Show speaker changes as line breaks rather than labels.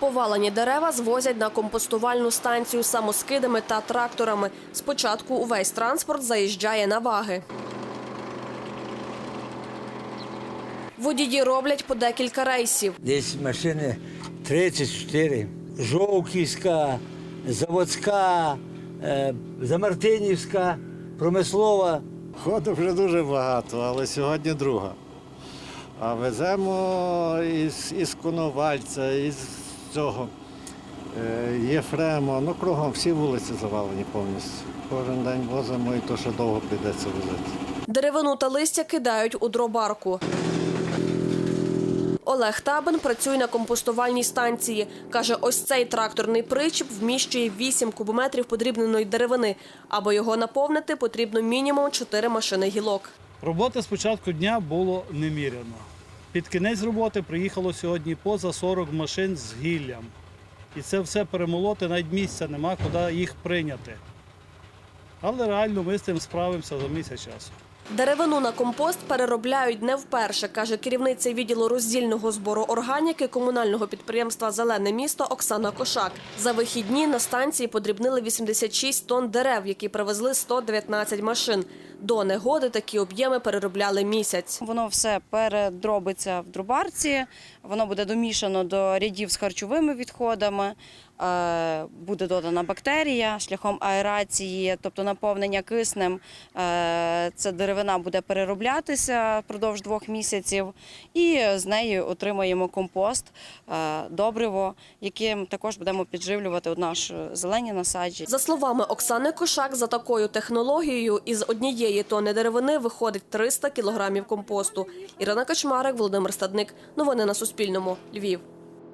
Повалені дерева звозять на компостувальну станцію самоскидами та тракторами. Спочатку увесь транспорт заїжджає на ваги. Водії роблять по декілька рейсів.
Десь машини 34. Жовківська, заводська, е, Замартинівська, промислова.
Ходу вже дуже багато, але сьогодні друга. А веземо із, із Коновальця, із цього е, Єфрема. Ну, кругом всі вулиці завалені повністю. Кожен день возимо і то, що довго прийдеться возити.
Деревину та листя кидають у дробарку. Олег Табин працює на компостувальній станції. Каже, ось цей тракторний причіп вміщує 8 кубометрів подрібненої деревини. Аби його наповнити, потрібно мінімум 4 машини гілок.
Роботи з початку дня було неміряно. Під кінець роботи приїхало сьогодні поза 40 машин з гіллям. І це все перемолоти, навіть місця нема, куди їх прийняти. Але реально ми з цим справимося за місяць часу.
Деревину на компост переробляють не вперше, каже керівниця відділу роздільного збору органіки комунального підприємства Зелене місто Оксана Кошак. За вихідні на станції подрібнили 86 тонн дерев, які привезли 119 машин. До негоди такі об'єми переробляли місяць.
Воно все передробиться в друбарці, воно буде домішано до рядів з харчовими відходами, е, буде додана бактерія шляхом аерації, тобто наповнення киснем. Е, Ця деревина буде перероблятися впродовж двох місяців, і з нею отримаємо компост, е, добриво, яким також будемо підживлювати наші зелені насадження.
За словами Оксани Кошак, за такою технологією із однієї тонни деревини виходить 300 кілограмів компосту. Ірина Качмарик, Володимир Стадник. Новини на Суспільному. Львів.